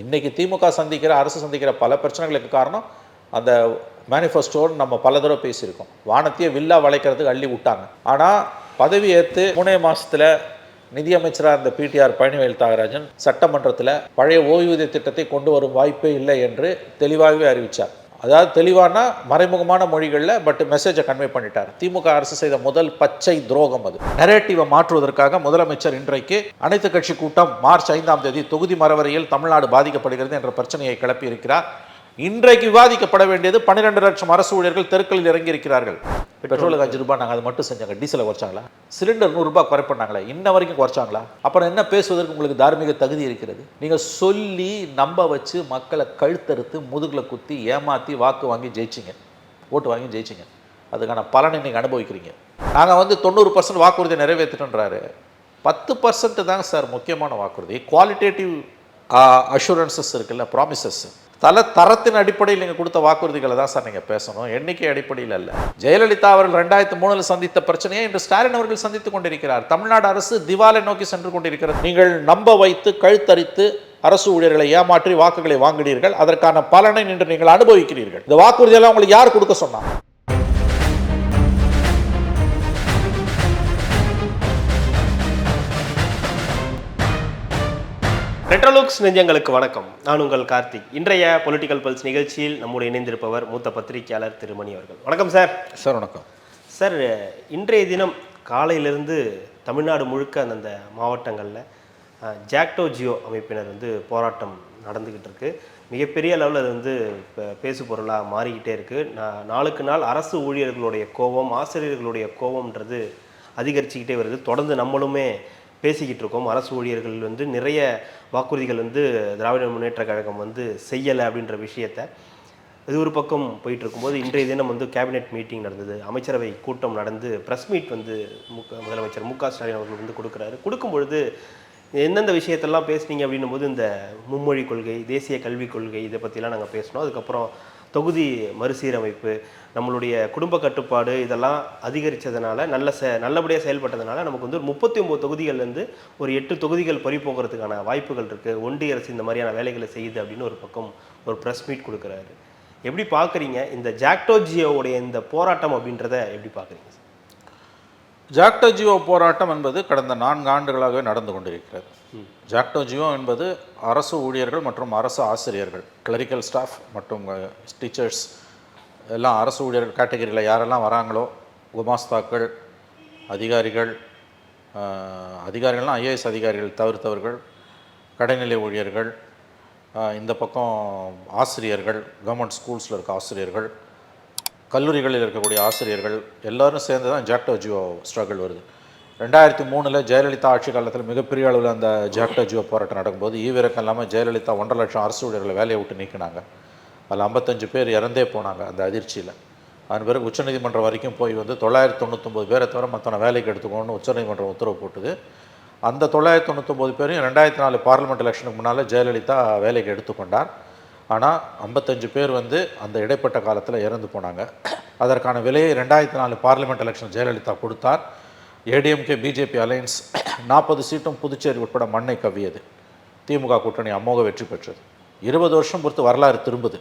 இன்றைக்கி திமுக சந்திக்கிற அரசு சந்திக்கிற பல பிரச்சனைகளுக்கு காரணம் அந்த மேனிஃபெஸ்டோன்னு நம்ம பல தடவை பேசியிருக்கோம். வானத்தையே வில்லா வளைக்கிறதுக்கு அள்ளி விட்டாங்க. ஆனால் பதவி ஏற்று மூணே மாதத்தில் நிதியமைச்சராக இருந்த பிடிஆர் பழனிவேல் தியாகராஜன் சட்டமன்றத்தில் பழைய ஓய்வூதிய திட்டத்தை கொண்டு வரும் வாய்ப்பே இல்லை என்று தெளிவாகவே அறிவித்தார் அதாவது தெளிவான மறைமுகமான மொழிகளில் பட் மெசேஜை கன்வே பண்ணிட்டார். திமுக அரசு செய்த முதல் பச்சை துரோகம் அது. நெரேட்டிவை மாற்றுவதற்காக முதலமைச்சர் இன்றைக்கு அனைத்து கட்சி கூட்டம் மார்ச் ஐந்தாம் தேதி தொகுதி மரவரையில் தமிழ்நாடு பாதிக்கப்படுகிறது என்ற பிரச்சனையை கிளப்பி இருக்கிறார் இன்றைக்கு விவாதிக்கப்பட வேண்டியது பன்னிரெண்டு லட்சம் அரசு ஊழியர்கள் தெருக்களில் இறங்கி இருக்கிறார்கள் பெட்ரோலுக்கு அஞ்சு ரூபாய் நாங்கள் அதை மட்டும் செஞ்சாங்க டீசலை குறைச்சாங்களா? சிலிண்டர் நூறுரூபா குறை பண்ணாங்களா இன்ன வரைக்கும் குறைச்சாங்களா? அப்புறம் என்ன பேசுவதற்கு உங்களுக்கு தார்மீக தகுதி இருக்கிறது? நீங்கள் சொல்லி நம்ப வச்சு மக்களை கழுத்தறுத்து முதுகில் குத்தி ஏமாற்றி வாக்கு வாங்கி ஜெயிச்சிங்க. ஓட்டு வாங்கி ஜெயிச்சிங்க. அதுக்கான பலனை நீங்கள் அனுபவிக்கிறீங்க. நாங்கள் வந்து தொண்ணூறு பர்சன்ட் வாக்குறுதியை நிறைவேற்றிட்டோன்றாரு பத்து பர்சன்ட் தாங்க சார் முக்கியமான வாக்குறுதி. குவாலிட்டேட்டிவ் அஷூரன்சஸ் இருக்குல்ல ப்ராமிசஸ் தல தரத்தின் அடிப்படையில் நீங்கள் கொடுத்த வாக்குறுதிகளை தான் சார் நீங்கள் பேசணும். எண்ணிக்கை அடிப்படையில் அல்ல. ஜெயலலிதா அவர்கள் ரெண்டாயிரத்தி மூணில் சந்தித்த பிரச்சனையை இன்று ஸ்டாலின் அவர்கள் சந்தித்துக் கொண்டிருக்கிறார். தமிழ்நாடு அரசு திவாலை நோக்கி சென்று கொண்டிருக்கிறது. நீங்கள் நம்ப வைத்து கழுத்தரித்து அரசு ஊழியர்களை ஏமாற்றி வாக்குகளை வாங்கினீர்கள். அதற்கான பலனை இன்று நீங்கள் அனுபவிக்கிறீர்கள். இந்த வாக்குறுதியெல்லாம் உங்களுக்கு யார் கொடுக்க சொன்னாங்க ரெட்ரோலுக்ஸ் நெஞ்சங்களுக்கு வணக்கம். நான் உங்கள் கார்த்திக். இன்றைய பொலிட்டிக்கல் பல்ஸ் நிகழ்ச்சியில் நம்முடைய இணைந்திருப்பவர் மூத்த பத்திரிகையாளர் திருமணி அவர்கள். வணக்கம் சார் சார் வணக்கம். சார் இன்றைய தினம் காலையிலிருந்து தமிழ்நாடு முழுக்க அந்தந்த மாவட்டங்களில் ஜாக்டோ ஜியோ அமைப்பினர் வந்து போராட்டம் நடந்துக்கிட்டு இருக்கு. மிகப்பெரிய அளவில் அது வந்து இப்போ பேசு பொருளாக மாறிக்கிட்டே இருக்குது நா- நாளுக்கு நாள் அரசு ஊழியர்களுடைய கோபம் ஆசிரியர்களுடைய கோபம்ன்றது அதிகரிச்சுக்கிட்டே வருது. தொடர்ந்து நம்மளுமே பேசிக்கிட்டு இருக்கோம். அரசு ஊழியர்கள் வந்து நிறைய வாக்குறுதிகள் வந்து திராவிட முன்னேற்ற கழகம் வந்து செய்யலை அப்படின்ற விஷயத்த இது ஒரு பக்கம் போயிட்டு இருக்கும்போது இன்றைய தினம் வந்து கேபினெட் மீட்டிங் நடந்தது. அமைச்சரவை கூட்டம் நடந்து ப்ரெஸ் மீட் வந்து மு முதலமைச்சர் மு க ஸ்டாலின் அவர்கள் வந்து கொடுக்குறாரு. கொடுக்கும்பொழுது எந்தெந்த விஷயத்தெல்லாம் பேசுனீங்க அப்படின்னும் போது இந்த மும்மொழி கொள்கை தேசிய கல்விக் கொள்கை இதை பற்றிலாம் நாங்கள் பேசினோம். அதுக்கப்புறம் தொகுதி மறுசீரமைப்பு நம்மளுடைய குடும்ப கட்டுப்பாடு இதெல்லாம் அதிகரித்ததுனால நல்ல செ நல்லபடியாக செயல்பட்டதுனால நமக்கு வந்து ஒரு முப்பத்தி ஒம்பது தொகுதிகள்லேருந்து ஒரு எட்டு தொகுதிகள் பறி போகிறதுக்கான வாய்ப்புகள் இருக்குது ஒன்றிய அரசு இந்த மாதிரியான வேலைகளை செய்யுது அப்படின்னு ஒரு பக்கம் ஒரு ப்ரெஸ் மீட் கொடுக்குறாரு. எப்படி பார்க்குறீங்க? இந்த ஜாக்டோ ஜியோவுடைய இந்த போராட்டம் அப்படின்றத எப்படி பார்க்குறீங்க சார் ஜாக்டோ ஜியோ போராட்டம் என்பது கடந்த நான்கு ஆண்டுகளாகவே நடந்து கொண்டிருக்கிறது. ஜாக்டோ ஜியோ என்பது அரசு ஊழியர்கள் மற்றும் அரசு ஆசிரியர்கள் கிளரிக்கல் ஸ்டாஃப் மற்றும் டீச்சர்ஸ் எல்லாம் அரசு ஊழியர்கள் கேட்டகரியில் யாரெல்லாம் வராங்களோ குமாஸ்தாக்கள் அதிகாரிகள் அதிகாரிகள்லாம் ஐஏஎஸ் அதிகாரிகள் தவிர்த்தவர்கள் கடைநிலை ஊழியர்கள் இந்த பக்கம் ஆசிரியர்கள் கவர்மெண்ட் ஸ்கூல்ஸில் இருக்க ஆசிரியர்கள் கல்லூரிகளில் இருக்கக்கூடிய ஆசிரியர்கள் எல்லோரும் சேர்ந்து தான் ஜாக்டோ ஜியோ ஸ்ட்ரகிள் வருது. ரெண்டாயிரத்தி மூணில் ஜெயலலிதா ஆட்சி காலத்தில் மிகப்பெரிய அளவில் அந்த ஜாக்டோ ஜியோ போராட்டம் நடக்கும்போது ஈவிரக்கம் இல்லாமல் ஜெயலலிதா ஒன்றரை லட்சம் அரசு ஊழியர்களை வேலையை விட்டு நீக்கினாங்க. அதில் ஐம்பத்தஞ்சு பேர் இறந்தே போனாங்க அந்த அதிர்ச்சியில். அதன் பிறகு உச்சநீதிமன்றம் வரைக்கும் போய் வந்து தொள்ளாயிரத்தி தொண்ணூத்தொம்பது பேரை தவிர மற்றவனை வேலைக்கு எடுத்துக்கணும்னு உச்சநீதிமன்றம் உத்தரவு போட்டுது. அந்த தொள்ளாயிரத்தி தொண்ணூத்தொம்பது பேரையும் ரெண்டாயிரத்தி நாலு பார்லிமெண்ட் எலெக்ஷனுக்கு முன்னால் ஜெயலலிதா வேலைக்கு எடுத்துக்கொண்டார். ஆனால் ஐம்பத்தஞ்சு பேர் வந்து அந்த இடைப்பட்ட காலத்தில் இறந்து போனாங்க. அதற்கான விலையை ரெண்டாயிரத்தி நாலு பார்லிமெண்ட் எலெக்ஷன் ஜெயலலிதா கொடுத்தார். ஏடிஎம்கே பிஜேபி அலையன்ஸ் நாற்பது சீட்டும் புதுச்சேரி உட்பட மண்ணை கவ்வியது. திமுக கூட்டணி அமோக வெற்றி பெற்றது. இருபது வருஷம் பொறுத்து வரலாறு திரும்புது.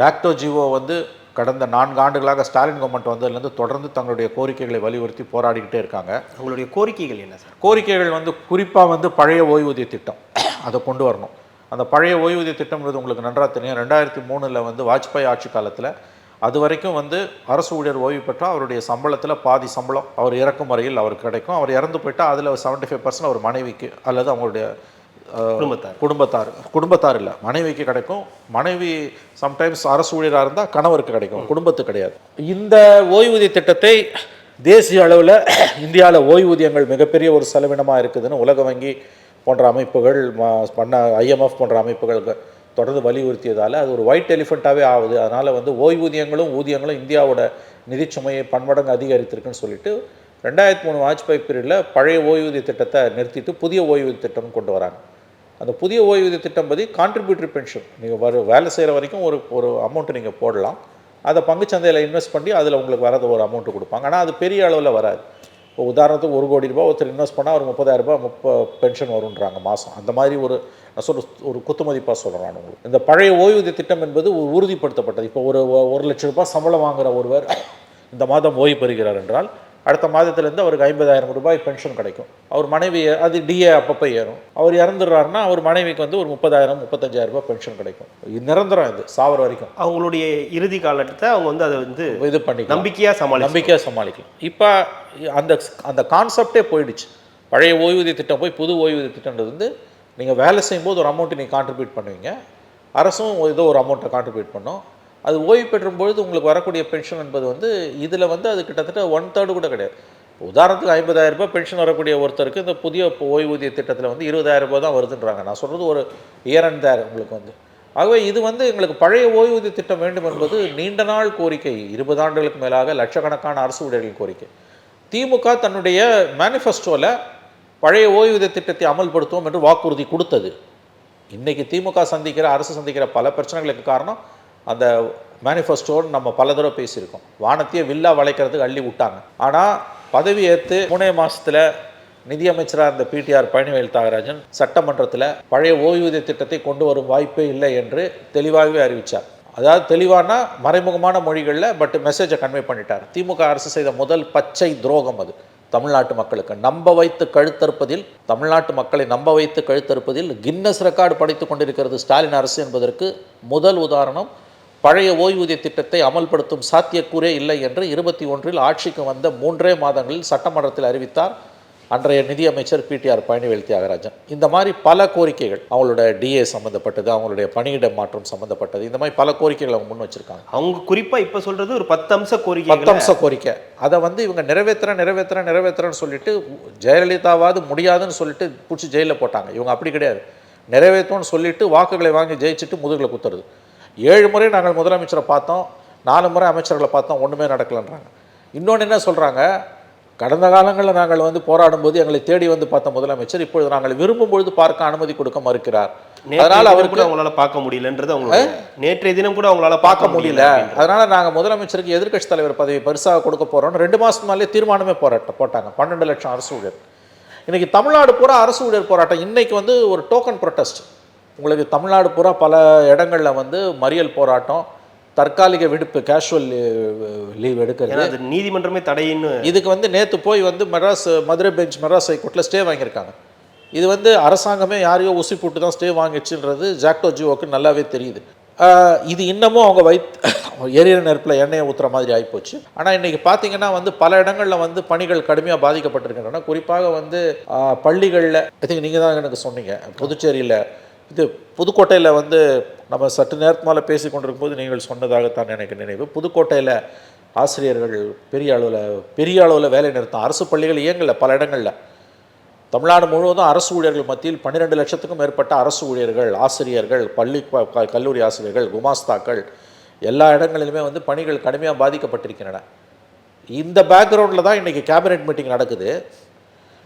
டாக்டோ ஜிவோ வந்து கடந்த நான்கு ஆண்டுகளாக ஸ்டாலின் கவர்மெண்ட் வந்ததுலேருந்து தொடர்ந்து தங்களுடைய கோரிக்கைகளை வலியுறுத்தி போராடிக்கிட்டே இருக்காங்க. உங்களுடைய கோரிக்கைகள் என்ன சார்? கோரிக்கைகள் வந்து குறிப்பாக வந்து பழைய ஓய்வூதிய திட்டம். அதை கொண்டு வரணும். அந்த பழைய ஓய்வூதிய திட்டம்ன்றது உங்களுக்கு நன்றாக தெரியும். ரெண்டாயிரத்தி மூணில் வந்து வாஜ்பாய் ஆட்சி காலத்தில் அது வரைக்கும் வந்து அரசு ஊழியர் ஓய்வு பெற்றால் அவருடைய சம்பளத்தில் பாதி சம்பளம் அவர் இறக்கும் வரையில் அவருக்கு கிடைக்கும். அவர் இறந்து போயிட்டால் அதில் செவன்ட்டி ஃபைவ் பர்சன்ட் அவர் மனைவிக்கு அல்லது அவங்களுடைய குடும்பத்தார். குடும்பத்தார் குடும்பத்தார் இல்லை மனைவிக்கு கிடைக்கும். மனைவி சம்டைம்ஸ் அரசு ஊழியராக இருந்தால் கணவருக்கு கிடைக்கும் குடும்பத்துக்கு கிடையாது. இந்த ஓய்வூதிய திட்டத்தை தேசிய அளவில் இந்தியாவில் ஓய்வூதியங்கள் மிகப்பெரிய ஒரு செலவினமாக இருக்குதுன்னு உலக வங்கி போன்ற அமைப்புகள் ம- பண்ண ஐஎம்எஃப் போன்ற அமைப்புகள் தொடர்ந்து வலியுறுத்தியதால் அது ஒரு ஒயிட் எலிஃபெண்ட்டாகவே ஆகுது. அதனால் வந்து ஓய்வூதியங்களும் ஊதியங்களும் இந்தியாவோட நிதிச்சுமையை பன்மடங்கு அதிகரித்திருக்குன்னு சொல்லிட்டு ரெண்டாயிரத்தி மூணு வாஜ்பாய் பீரியடில் பழைய ஓய்வூதிய திட்டத்தை நிறுத்திட்டு புதிய ஓய்வூதிய திட்டம் கொண்டு வராங்க. அந்த புதிய ஓய்வூதிய திட்டம் பற்றி கான்ட்ரிபியூட்டரி பென்ஷன் நீங்கள் வர வேலை செய்கிற வரைக்கும் ஒரு ஒரு அமௌண்ட்டு நீங்கள் போடலாம். அதை பங்குச்சந்தையில் இன்வெஸ்ட் பண்ணி அதில் உங்களுக்கு வரது ஒரு அமௌண்ட்டு கொடுப்பாங்க. ஆனால் அது பெரிய அளவில் வராது. இப்போ உதாரணத்துக்கு ஒரு கோடி ரூபாய் ஒருத்தர் இன்வெஸ்ட் பண்ணால் ஒரு முப்பதாயிரம் ரூபாய் முப்ப பென்ஷன் வருன்றாங்க மாதம் அந்த மாதிரி ஒரு நான் சொல்ற ஒரு குத்துமதிப்பாக சொல்கிறேன் உங்களுக்கு. இந்த பழைய ஓய்வூதிய திட்டம் என்பது உறுதிப்படுத்தப்பட்டது. இப்போ ஒரு ஒரு லட்ச ரூபாய் சம்பளம் வாங்குற ஒருவர் இந்த மாதம் ஓய்வு பெறுகிறார் என்றால் அடுத்த மாதத்துலேருந்து அவருக்கு ஐம்பதாயிரம் ரூபாய் பென்ஷன் கிடைக்கும். அவர் மனைவி அது டிஏ அப்பப்போ ஏறும். அவர் இறந்துடுறாருன்னா அவர் மனைவிக்கு வந்து ஒரு முப்பதாயிரம் முப்பத்தஞ்சாயிரம் ரூபாய் பென்ஷன் கிடைக்கும். இது நிரந்தரம் இது சாவர வரைக்கும். அவங்களுடைய இறுதி காலத்தை அவங்க வந்து அதை வந்து இது பண்ணிக்கலாம். நம்பிக்கையாக சமாளி நம்பிக்கையாக சமாளிக்கலாம். இப்போ அந்த அந்த கான்செப்டே போயிடுச்சு. பழைய ஓய்வூதிய திட்டம் போய் புது ஓய்வூதிய திட்டம்ன்றது வந்து நீங்கள் வேலை செய்யும்போது ஒரு அமௌண்ட்டை நீங்கள் கான்ட்ரிபியூட் பண்ணுவீங்க. அரசும் ஏதோ ஒரு அமௌண்ட்டை கான்ட்ரிபியூட் பண்ணும். அது ஓய்வு பெற்றும் பொழுது உங்களுக்கு வரக்கூடிய பென்ஷன் என்பது வந்து இதில் வந்து அது கிட்டத்தட்ட ஒன் தேர்டு கூட கிடையாது. உதாரணத்துக்கு ஐம்பதாயிரம் ரூபாய் பென்ஷன் வரக்கூடிய ஒருத்தருக்கு இந்த புதிய ஓய்வூதிய திட்டத்தில் வந்து இருபதாயிரம் ரூபாய் தான் வருதுன்றாங்க. நான் சொல்கிறது ஒரு இயர் அண்ட் தேர் உங்களுக்கு வந்து. ஆகவே இது வந்து எங்களுக்கு பழைய ஓய்வூதிய திட்டம் வேண்டும் என்பது நீண்ட நாள் கோரிக்கை. இருபது ஆண்டுகளுக்கு மேலாக லட்சக்கணக்கான அரசு ஊழியர்களின் கோரிக்கை. திமுக தன்னுடைய மேனிஃபெஸ்டோவில் பழைய ஓய்வூதிய திட்டத்தை அமல்படுத்துவோம் என்று வாக்குறுதி கொடுத்தது. இன்றைக்கி திமுக சந்திக்கிற அரசு சந்திக்கிற பல பிரச்சனைகளுக்கு காரணம் அந்த மேனிஃபெஸ்டோன்னு நம்ம பல தடவை பேசியிருக்கோம். வானத்தையே வில்லா வளைக்கிறதுக்கு அள்ளி விட்டாங்க. ஆனால் பதவி ஏற்று மூணே மாதத்தில் நிதியமைச்சராக இருந்த பிடிஆர் பழனிவேல் தியாகராஜன் சட்டமன்றத்தில் பழைய ஓய்வூதிய திட்டத்தை கொண்டு வரும் வாய்ப்பே இல்லை என்று தெளிவாகவே அறிவித்தார் அதாவது தெளிவான மறைமுகமான மொழிகளில் பட் மெசேஜை கன்வே பண்ணிட்டார். திமுக அரசு செய்த முதல் பச்சை துரோகம் அது. தமிழ்நாட்டு மக்களுக்கு. நம்ப வைத்து கழுத்தறுப்பதில் தமிழ்நாட்டு மக்களை நம்ப வைத்து கழுத்தறுப்பதில் கின்னஸ் ரெக்கார்டு படைத்து கொண்டிருக்கிறது ஸ்டாலின் அரசு என்பதற்கு முதல் உதாரணம் பழைய ஓய்வூதிய திட்டத்தை அமல்படுத்தும் சாத்தியக்கூறே இல்லை என்று இருபத்தி ஒன்றில் ஆட்சிக்கு வந்த மூன்றே மாதங்களில் சட்டமன்றத்தில் அறிவித்தார் அன்றைய நிதியமைச்சர் பிடிஆர் பழனிவேல் தியாகராஜன். இந்த மாதிரி பல கோரிக்கைகள் அவங்களோட டிஏ சம்மந்தப்பட்டது அவங்களுடைய பணியிட மாற்றம் சம்மந்தப்பட்டது இந்த மாதிரி பல கோரிக்கைகள் அவங்க முன் வச்சிருக்காங்க. அவங்க குறிப்பா இப்ப சொல்றது ஒரு பத்து அம்ச கோரிக்கை பத்து அம்ச கோரிக்கை. அதை வந்து இவங்க நிறைவேற்றுறேன் நிறைவேற்றுறேன் நிறைவேற்றுறேன்னு சொல்லிட்டு ஜெயலலிதாவாவது முடியாதுன்னு சொல்லிட்டு பிடிச்சி ஜெயிலில் போட்டாங்க. இவங்க அப்படி கிடையாது. நிறைவேற்றோன்னு சொல்லிட்டு வாக்குகளை வாங்கி ஜெயிச்சுட்டு முதுகில் குத்துறது. ஏழு முறை நாங்கள் முதலமைச்சரை பார்த்தோம் நாலு முறை அமைச்சர்களை பார்த்தோம் ஒன்றுமே நடக்கலைன்றாங்க. இன்னொன்று என்ன சொல்கிறாங்க கடந்த காலங்களில் நாங்கள் வந்து போராடும்போது எங்களை தேடி வந்து பார்த்த முதலமைச்சர் இப்பொழுது நாங்கள் விரும்பும் பொழுது பார்க்க அனுமதி கொடுக்க மறுக்கிறார். அதனால் அவருக்கு கூட அவங்களால பார்க்க முடியலன்றது அவங்களோட நேற்றைய தினம் கூட அவங்களால பார்க்க முடியல. அதனால நாங்க முதலமைச்சருக்கு எதிர்க்கட்சி தலைவர் பதவி பரிசாக கொடுக்க போறோம்னு ரெண்டு மாசம் தீர்மானமே போராட்டம் போட்டாங்க. பன்னெண்டு லட்சம் அரசு ஊழியர். இன்னைக்கு தமிழ்நாடு பூரா அரசு ஊழியர் போராட்டம். இன்னைக்கு வந்து ஒரு டோக்கன் ப்ரொட்டஸ்ட் உங்களுக்கு தமிழ்நாடு பூரா பல இடங்கள்ல வந்து மறியல் போராட்டம். தற்காலிக விடுப்பு கேஷுவல் லீவ் எடுக்கிறது. அது நீதிமன்றமே தடைன்னு இதுக்கு வந்து நேத்து போய் வந்து மெட்ராஸ் மதுரை பெஞ்ச் மெட்ராஸ் ஹைகோர்ட்டில் ஸ்டே வாங்கியிருக்காங்க. இது வந்து அரசாங்கமே யாரையோ உசி போட்டு தான் ஸ்டே வாங்கிடுச்சுன்றது ஜாக்டோ ஜியோக்கு நல்லாவே தெரியுது. இது இன்னமும் அவங்க வைத் எரியிற நெருப்பில் எண்ணெயை ஊற்றுற மாதிரி ஆகிப்போச்சு ஆனால் இன்றைக்கி பார்த்தீங்கன்னா வந்து பல இடங்களில் வந்து பணிகள் கடுமையாக பாதிக்கப்பட்டிருக்கின்றன. குறிப்பாக வந்து பள்ளிகளில் ஐ திங்க் நீங்கள் தான் எனக்கு சொன்னீங்க புதுச்சேரியில் இது புதுக்கோட்டையில் வந்து நம்ம சற்று நேரத்து மேலே பேசி கொண்டிருக்கும்போது நீங்கள் சொன்னதாகத்தான் எனக்கு நினைவு. புதுக்கோட்டையில் ஆசிரியர்கள் பெரிய அளவில் பெரிய அளவில் வேலை நிறுத்தம். அரசு பள்ளிகள் இயங்கலை பல இடங்களில். தமிழ்நாடு முழுவதும் அரசு ஊழியர்கள் மத்தியில் பன்னிரெண்டு லட்சத்துக்கும் மேற்பட்ட அரசு ஊழியர்கள் ஆசிரியர்கள் பள்ளி ப- க- கல்லூரி ஆசிரியர்கள் குமாஸ்தாக்கள் எல்லா இடங்களிலுமே வந்து பணிகள் கடுமையாக பாதிக்கப்பட்டிருக்கின்றன. இந்த பேக்ரவுண்டில் தான் இன்றைக்கி கேபினெட் மீட்டிங் நடக்குது.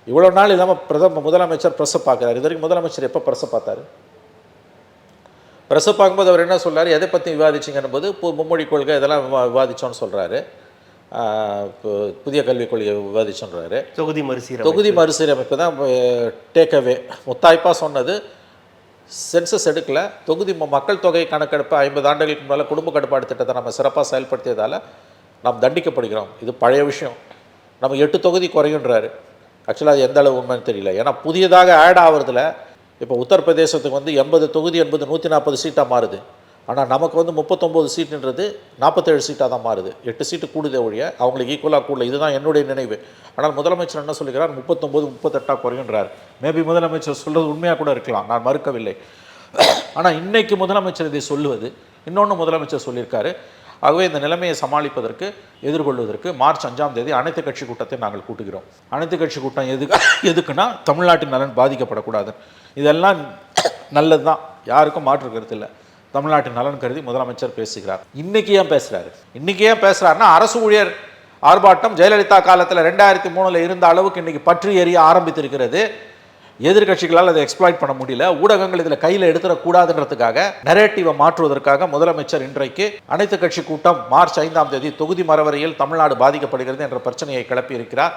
இவ்வளோ நாள் இல்லாமல் பிரதம முதலமைச்சர் ப்ரெஸ்ஸை பார்க்குறாரு. இது வரைக்கும் முதலமைச்சர் எப்போ ப்ரெஸ்ஸை பார்த்தாரு? ப்ரெஸ்ஸை பார்க்கும்போது அவர் என்ன சொல்றாரு? எதை பற்றி விவாதிச்சிங்கன்னும் போது மும்மொழி கொள்கை இதெல்லாம் விவா- விவாதிச்சோன்னு சொல்கிறாரு புதிய கல்விக் கொள்கையை விவாதிச்சோன்றாரு தொகுதி மறுசீரமைப்பு. தொகுதி மறுசீரமைப்பு தான் டேக் அவே முத்தாய்ப்பாக சொன்னது சென்சஸ் எடுக்கல. தொகுதி மக்கள் தொகை கணக்கெடுப்பு ஐம்பது ஆண்டுகளுக்கு முன்னால் குடும்ப கட்டுப்பாடு திட்டத்தை நம்ம சிறப்பாக செயல்படுத்தியதால் நாம் தண்டிக்கப்படுகிறோம். இது பழைய விஷயம். நம்ம எட்டு தொகுதி குறையுன்றாரு ஆக்சுவலாக அது எந்த அளவு உண்மைன்னு தெரியல. ஏன்னா புதியதாக ஆட் ஆகிறதுல இப்போ உத்தரப்பிரதேசத்துக்கு வந்து எண்பது தொகுதி எண்பது நூற்றி நாற்பது சீட்டாக மாறுது. ஆனால் நமக்கு வந்து முப்பத்தொம்போது சீட்டுன்றது நாற்பத்தேழு சீட்டாக தான் மாறுது. எட்டு சீட்டு கூடுதே ஒழிய அவங்களுக்கு ஈக்குவலாக கூடல. இதுதான் என்னுடைய நினைவு. ஆனால் முதலமைச்சர் என்ன சொல்லுகிறார் முப்பத்தொம்போது முப்பத்தெட்டாக குறையுன்றார். மேபி முதலமைச்சர் சொல்கிறது உண்மையாக கூட இருக்கலாம். நான் மறுக்கவில்லை. ஆனால் இன்றைக்கு முதலமைச்சர் இதை சொல்லுவது இன்னொன்று முதலமைச்சர் சொல்லியிருக்காரு. ஆகவே இந்த நிலைமையை சமாளிப்பதற்கு எதிர்கொள்வதற்கு மார்ச் அஞ்சாம் தேதி அனைத்து கட்சி கூட்டத்தை நாங்கள் கூட்டுகிறோம். அனைத்து கட்சி கூட்டம் எதுக்கு எதுக்குன்னா தமிழ்நாட்டின் நலன் பாதிக்கப்படக்கூடாது இதெல்லாம் நல்லது தான் யாருக்கும் மாற்று கருத்து இல்லை. தமிழ்நாட்டின் நலன் கருதி முதலமைச்சர் பேசுகிறார். இன்றைக்கி ஏன் பேசுகிறாரு இன்றைக்கி ஏன் பேசுறாருன்னா அரசு ஊழியர் ஆர்ப்பாட்டம் ஜெயலலிதா காலத்தில் ரெண்டாயிரத்தி மூணுல இருந்த அளவுக்கு இன்னைக்கு பற்றி எரிய ஆரம்பித்திருக்கிறது. எதிர்க்கட்சிகளால் அதை எக்ஸ்ப்ளாய்ட் பண்ண முடியல. ஊடகங்கள் இதில் கையில் எடுத்துடக்கூடாதுன்றதுக்காக நெரேட்டிவை மாற்றுவதற்காக முதலமைச்சர் இன்றைக்கு அனைத்து கட்சி கூட்டம் மார்ச் ஐந்தாம் தேதி தொகுதி மரவரையில் தமிழ்நாடு பாதிக்கப்படுகிறது என்ற பிரச்சனையை கிளப்பி இருக்கிறார்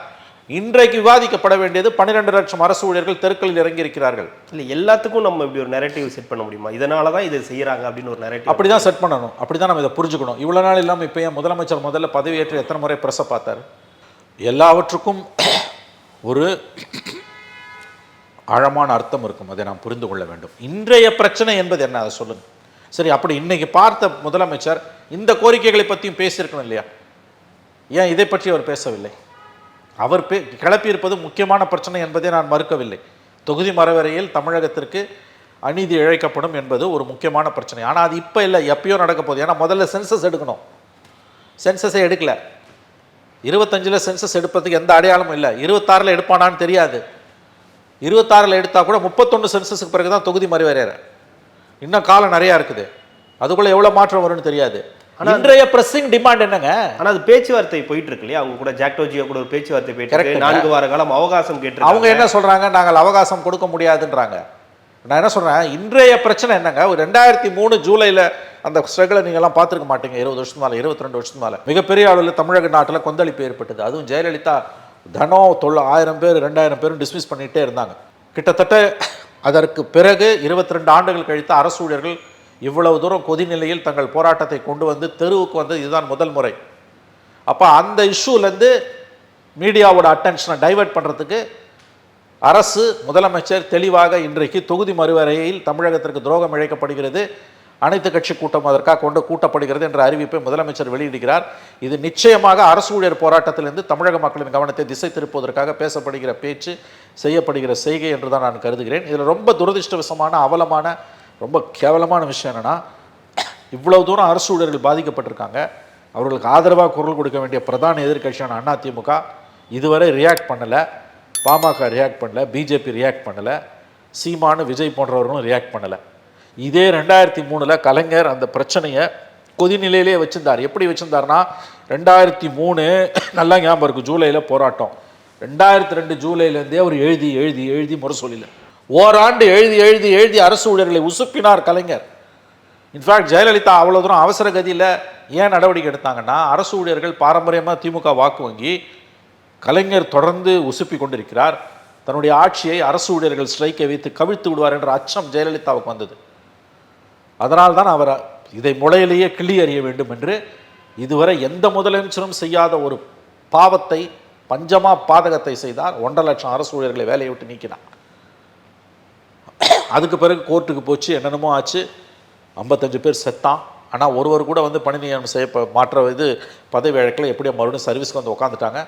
இன்றைக்கு விவாதிக்கப்பட வேண்டியது பன்னிரெண்டு லட்சம் அரசு ஊழியர்கள் தெருக்களில் இறங்கி இருக்கிறார்கள் இல்லை எல்லாத்துக்கும் நம்ம இப்படி ஒரு நெரேட்டிவ் செட் பண்ண முடியுமா? இதனால தான் இதை செய்கிறாங்க அப்படின்னு ஒரு நெரேட்டிவ் அப்படி தான் செட் பண்ணணும். அப்படி தான் நம்ம இதை புரிஞ்சுக்கணும். இவ்வளோ நாள் இல்லாமல் இப்போ ஏன் முதலமைச்சர் முதல்ல பதவியேற்று எத்தனை முறை பிரச பார்த்தாரு? எல்லாவற்றுக்கும் ஒரு ஆழமான அர்த்தம் இருக்கும். அதை நாம் புரிந்து கொள்ள வேண்டும். இன்றைய பிரச்சனை என்பது என்ன? அதை சொல்லுங்க. சரி அப்படி இன்னைக்கு பார்த்த முதலமைச்சர் இந்த கோரிக்கைகளை பற்றியும் பேசியிருக்கணும் இல்லையா? ஏன் இதை பற்றி அவர் பேசவில்லை? அவர் பே கிளப்பியிருப்பது முக்கியமான பிரச்சனை என்பதை நான் மறுக்கவில்லை. தொகுதி மரவரையில் தமிழகத்திற்கு அநீதி இழைக்கப்படும் என்பது ஒரு முக்கியமான பிரச்சனை. ஆனால் அது இப்போ இல்லை எப்பயோ நடக்க போகுது. ஏன்னா முதல்ல சென்சஸ் எடுக்கணும். சென்சஸே எடுக்கல. இருபத்தஞ்சில் சென்சஸ் எடுப்பதுக்கு எந்த அடையாளமும் இல்லை. இருபத்தாறில் எடுப்பானான்னு தெரியாது. இருபத்தாறில் எடுத்தால் கூட முப்பத்தொன்று சென்சஸுக்கு பிறகு தான் தொகுதி மறுவரையற. இன்னும் காலம் நிறையா இருக்குது. அதுக்குள்ளே எவ்வளோ மாற்றம் வரும்னு தெரியாது. இன்றைய பிரஸிங் டிமாண்ட் என்னங்க? ஆனால் அது பேச்சுவார்த்தை போயிட்டு இருக்கு இல்லையா அவங்க கூட ஜாக்டோஜியோ கூட ஒரு பேச்சுவார்த்தை போயிட்டு. நான்கு வார காலம் அவகாசம் கேட்டு அவங்க என்ன சொல்றாங்க? நாங்கள் அவகாசம் கொடுக்க முடியாதுன்றாங்க. நான் என்ன சொல்றேன்? இன்றைய பிரச்சனை என்னங்க? ஒரு ரெண்டாயிரத்தி மூணு ஜூலைல அந்த ஸ்ட்ரகிளை நீங்கள்லாம் பார்த்துருக்க மாட்டீங்க. இருபது வருஷம் மேலே இருபத்தி ரெண்டு வருஷம் மேலே. மிகப்பெரிய அளவில் தமிழக நாட்டில் கொந்தளிப்பு ஏற்பட்டது. அதுவும் ஜெயலலிதா தனம் தொள்ள ஆயிரம் பேர் ரெண்டாயிரம் பேரும் டிஸ்மிஸ் பண்ணிகிட்டே இருந்தாங்க. கிட்டத்தட்ட அதற்கு பிறகு இருபத்தி ரெண்டு ஆண்டுகள் கழித்து அரசு ஊழியர்கள் இவ்வளவு தூரம் கொதிநிலையில் தங்கள் போராட்டத்தை கொண்டு வந்து தெருவுக்கு வந்தது இதுதான் முதல் முறை. அப்போ அந்த இஷ்யூலேருந்து மீடியாவோட அட்டென்ஷனை டைவர்ட் பண்ணுறதுக்கு அரசு முதலமைச்சர் தெளிவாக இன்றைக்கு தொகுதி மறுவரையில் தமிழகத்திற்கு துரோகம் இழைக்கப்படுகிறது. அனைத்து கட்சி கூட்டம் அதற்காக கொண்டு கூட்டப்படுகிறது என்ற அறிவிப்பை முதலமைச்சர் வெளியிடுகிறார். இது நிச்சயமாக அரசு ஊழியர் போராட்டத்திலிருந்து தமிழக மக்களின் கவனத்தை திசை திருப்புவதற்காக பேசப்படுகிற பேச்சு செய்யப்படுகிற செய்கை என்று தான் நான் கருதுகிறேன். இதில் ரொம்ப துரதிர்ஷ்டவசமான அவலமான ரொம்ப கேவலமான விஷயம் என்னென்னா இவ்வளவு தூரம் அரசு ஊழியர்கள் பாதிக்கப்பட்டிருக்காங்க. அவர்களுக்கு ஆதரவாக குரல் கொடுக்க வேண்டிய பிரதான எதிர்க்கட்சியான அதிமுக இதுவரை ரியாக்ட் பண்ணலை. பாமக ரியாக்ட் பண்ணல. பிஜேபி ரியாக்ட் பண்ணலை. சீமானு விஜய் போன்றவர்களும் ரியாக்ட் பண்ணலை. இதே ரெண்டாயிரத்தி மூணில் கலைஞர் அந்த பிரச்சனையை கொதிநிலையிலே வச்சிருந்தார். எப்படி வச்சுருந்தார்னா ரெண்டாயிரத்தி மூணு நல்லா ஞாபகம் இருக்குது ஜூலையில் போராட்டம். ரெண்டாயிரத்தி ரெண்டு ஜூலைலேருந்தே அவர் எழுதி எழுதி எழுதி முரசொலியில் ஓராண்டு எழுதி எழுதி எழுதி அரசு ஊழியர்களை உசுப்பினார் கலைஞர். இன்ஃபேக்ட் ஜெயலலிதா அவ்வளோ தூரம் அவசர கதியில் ஏன் நடவடிக்கை எடுத்தாங்கன்னா அரசு ஊழியர்கள் பாரம்பரியமாக திமுக வாக்கு வங்கி கலைஞர் தொடர்ந்து உசுப்பி கொண்டிருக்கிறார். தன்னுடைய ஆட்சியை அரசு ஊழியர்கள் ஸ்ட்ரைக்கை வைத்து கவிழ்த்து விடுவார் என்ற அச்சம் ஜெயலலிதாவுக்கு வந்தது. அதனால் தான் அவர் இதை முளையிலேயே கிள்ளி அறிய வேண்டும் என்று இதுவரை எந்த முதலமைச்சரும் செய்யாத ஒரு பாவத்தை பஞ்சமா பாதகத்தை செய்தார். ஒன்றரை லட்சம் அரசு ஊழியர்களை வேலையை விட்டு நீக்கினார். அதுக்கு பிறகு கோர்ட்டுக்கு போச்சு என்னென்னமோ ஆச்சு. ஐம்பத்தஞ்சு பேர் செத்தான். ஆனால் ஒருவர் கூட வந்து பணி நியமனம் செய்ய மாற்ற இது பதவி வழக்கில் எப்படியோ மறுபடியும் சர்வீஸ்க்கு வந்து உட்காந்துட்டாங்க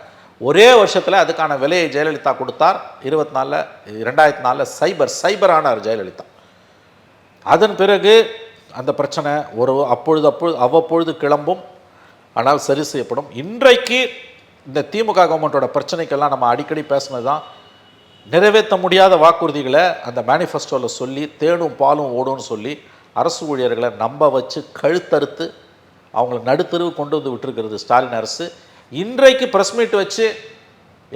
ஒரே வருஷத்தில் அதுக்கான விலையை ஜெயலலிதா கொடுத்தார். இருபத்தி நாலில் ரெண்டாயிரத்தி நாலில் சைபர் சைபர் ஆனார் ஜெயலலிதா. அதன் பிறகு அந்த பிரச்சனை ஒரு அப்பொழுது அப்பொழுது அவ்வப்பொழுது கிளம்பும். ஆனால் சரி செய்யப்படும். இன்றைக்கு இந்த திமுக கவர்மெண்ட்டோட பிரச்சனைக்கெல்லாம் நம்ம அடிக்கடி பேசுனது தான் நிறைவேற்ற முடியாத வாக்குறுதிகளை அந்த மேனிஃபெஸ்டோவில் சொல்லி தேனும் பாலும் ஓடும்னு சொல்லி அரசு ஊழியர்களை நம்ப வச்சு கழுத்தறுத்து அவங்கள நடுத்தருவு கொண்டு வந்து விட்டுருக்கிறது ஸ்டாலின் அரசு. இன்றைக்கு ப்ரெஸ் மீட் வச்சு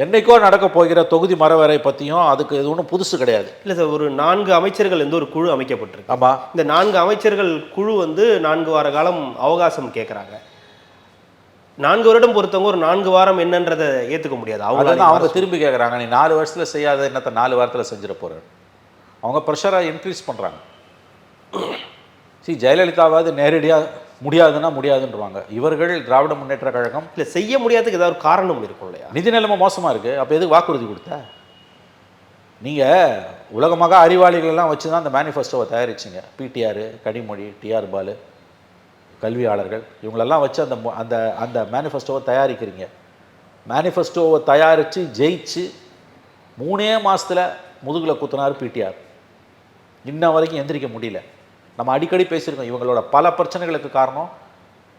என்னைக்கோ நடக்க போகிற தொகுதி மரவரை பற்றியும் அதுக்கு இது ஒன்றும் புதுசு கிடையாது. இல்லை சார் ஒரு நான்கு அமைச்சர்கள் இருந்து ஒரு குழு அமைக்கப்பட்டிருக்கு? ஆமாம் இந்த நான்கு அமைச்சர்கள் குழு வந்து நான்கு வார காலம் அவகாசம் கேட்குறாங்க நான்கு வருடம் பொறுத்தவங்க ஒரு நான்கு வாரம் என்னன்றதை ஏற்றுக்க முடியாது. அவங்க அவங்க திரும்பி கேட்குறாங்க நீ நாலு வருஷத்தில் செய்யாத என்னத்தை நாலு வாரத்தில் செஞ்சிட போகிற அவங்க ப்ரெஷரை இன்க்ரீஸ் பண்ணுறாங்க சி ஜெயலலிதாவாவது நேரடியாக முடியாதுன்னா முடியாதுன்றவாங்க. இவர்கள் திராவிட முன்னேற்ற கழகம் இல்லை செய்ய முடியாததுக்கு ஏதாவது ஒரு காரணம் இருக்கும் இல்லையா? நிதி நிலைமை மோசமாக இருக்குது அப்போ எதுக்கு வாக்குறுதி கொடுத்த? நீங்கள் உலகமாக அறிவாளிகளெல்லாம் வச்சு தான் அந்த மேனிஃபெஸ்டோவை தயாரிச்சிங்க. PTR Kanimozhi TR Balu. கல்வியாளர்கள் இவங்களெல்லாம் வச்சு அந்த அந்த அந்த மேனிஃபெஸ்டோவை தயாரிக்கிறீங்க. மேனிஃபெஸ்டோவை தயாரித்து ஜெயிச்சு மூணே மாதத்தில் முதுகில் குத்துனார் பிடிஆர் இன்ன வரைக்கும் எந்திரிக்க முடியல. நம்ம அடிக்கடி பேசியிருக்கோம் இவங்களோட பல பிரச்சனைகளுக்கு காரணம்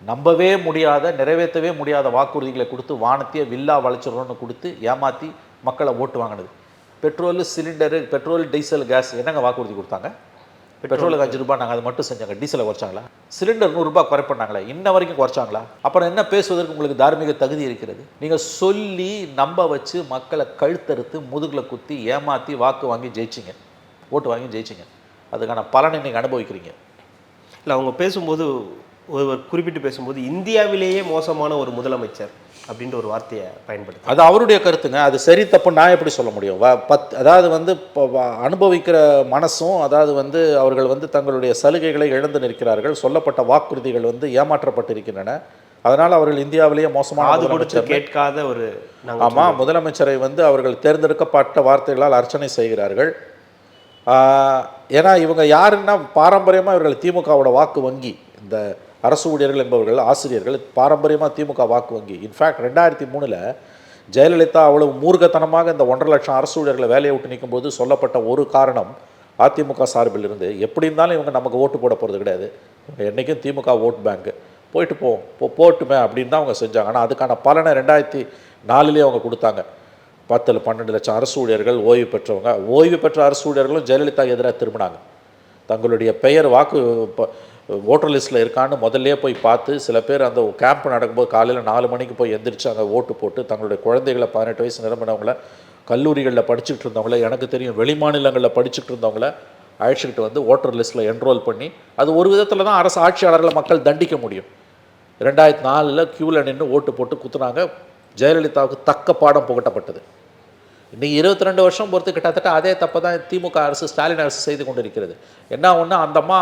நம்பவே முடியாத நிறைவேற்றவே முடியாத வாக்குறுதிகளை கொடுத்து வானத்தையே வில்லா வளைச்சிடணும்னு கொடுத்து ஏமாற்றி மக்களை ஓட்டு வாங்கினது. Petrol cylinder petrol diesel gas என்னங்க வாக்குறுதி கொடுத்தாங்க? பெட்ரோலுக்கு அஞ்சு ரூபாய். நாங்கள் அது மட்டும் செஞ்சாங்க. டீசலை குறைச்சாங்களா? சிலிண்டர் நூறுரூபா குறைப்பண்ணாங்களா இன்ன வரைக்கும் குறைச்சாங்களா? அப்புறம் என்ன பேசுவதற்கு உங்களுக்கு தார்மீக தகுதி இருக்கிறது? நீங்கள் சொல்லி நம்ப வச்சு மக்களை கழுத்தறுத்து முதுகில் குத்தி ஏமாற்றி வாக்கு வாங்கி ஜெயிச்சிங்க. ஓட்டு வாங்கி ஜெயிச்சிங்க. அதுக்கான பலனை நீங்கள் அனுபவிக்கிறீங்க. இல்லை அவங்க பேசும்போது ஒருவர் குறிப்பிட்டு பேசும்போது இந்தியாவிலேயே மோசமான ஒரு முதலமைச்சர். அப்படின்ற ஒரு வார்த்தையை பயன்படுத்தி அது அவருடைய கருத்துங்க. அது சரி தப்பு நான் எப்படி சொல்ல முடியும்? பத் அதாவது வந்து அனுபவிக்கிற மனசும் அதாவது வந்து அவர்கள் வந்து தங்களுடைய சலுகைகளை இழந்து நிற்கிறார்கள். சொல்லப்பட்ட வாக்குறுதிகள் வந்து ஏமாற்றப்பட்டிருக்கின்றன. அதனால் அவர்கள் இந்தியாவிலேயே மோசமான காது கொடுத்து கேட்காத ஒரு ஆமாம் முதலமைச்சரை வந்து அவர்கள் தேர்ந்தெடுக்கப்பட்ட வார்த்தைகளால் அர்ச்சனை செய்கிறார்கள். ஏன்னா இவங்க யாருன்னா பாரம்பரியமாக இவர்கள் திமுகவோட வாக்கு வங்கி. இந்த அரசு ஊழியர்கள் என்பவர்கள் ஆசிரியர்கள் பாரம்பரியமாக திமுக வாக்கு வங்கி. இன்ஃபேக்ட் ரெண்டாயிரத்தி மூணில் ஜெயலலிதா அவ்வளவு மூர்க்கத்தனமாக இந்த ஒன்றரை லட்சம் அரசு ஊழியர்களை வேலையை விட்டு நிற்கும்போது சொல்லப்பட்ட ஒரு காரணம் அதிமுக சார்பில் இருந்து எப்படி இருந்தாலும் இவங்க நமக்கு ஓட்டு போட போகிறது கிடையாது. என்றைக்கும் திமுக ஓட் பேங்க்கு போயிட்டு போவோம் போ போட்டுமே அப்படின்னு தான் அவங்க செஞ்சாங்க. ஆனால் அதுக்கான பலனை ரெண்டாயிரத்தி நாலுலேயே அவங்க கொடுத்தாங்க. பத்தில் பன்னெண்டு லட்சம் அரசு ஊழியர்கள் ஓய்வு பெற்றவங்க. ஓய்வு பெற்ற அரசு ஊழியர்களும் ஜெயலலிதா எதிராக திரும்பினாங்க. தங்களுடைய பெயர் வாக்கு ப- ஓட்டர் லிஸ்ட்டில் இருக்கான்னு முதல்லே போய் பார்த்து சில பேர் அந்த கேம்ப் நடக்கும்போது காலையில் நாலு மணிக்கு போய் எந்திரிச்சு அங்கே ஓட்டு போட்டு தங்களுடைய குழந்தைகளை பதினெட்டு வயசு நிரம்பினவங்கள கல்லூரிகளில் படிச்சுக்கிட்டு இருந்தவங்கள எனக்கு தெரியும் வெளிமாநிலங்களில் படிச்சுட்டு இருந்தவங்கள அழைச்சிக்கிட்டு வந்து ஓட்டர் லிஸ்ட்டில் என்ரோல் பண்ணி அது ஒரு விதத்தில் தான் அரசு ஆட்சியாளர்களை மக்கள் தண்டிக்க முடியும். ரெண்டாயிரத்தி நாலில் க்யூவில் நின்று ஓட்டு போட்டு குத்துனாங்க. ஜெயலலிதாவுக்கு தக்க பாடம் புகட்டப்பட்டது. இன்னைக்கு இருபத்தி ரெண்டு வருஷம் பொறுத்து கிட்டத்தட்ட அதே தப்பை தான் திமுக அரசு ஸ்டாலின் அரசு செய்து கொண்டிருக்கிறது. என்ன ஒன்று அந்த அம்மா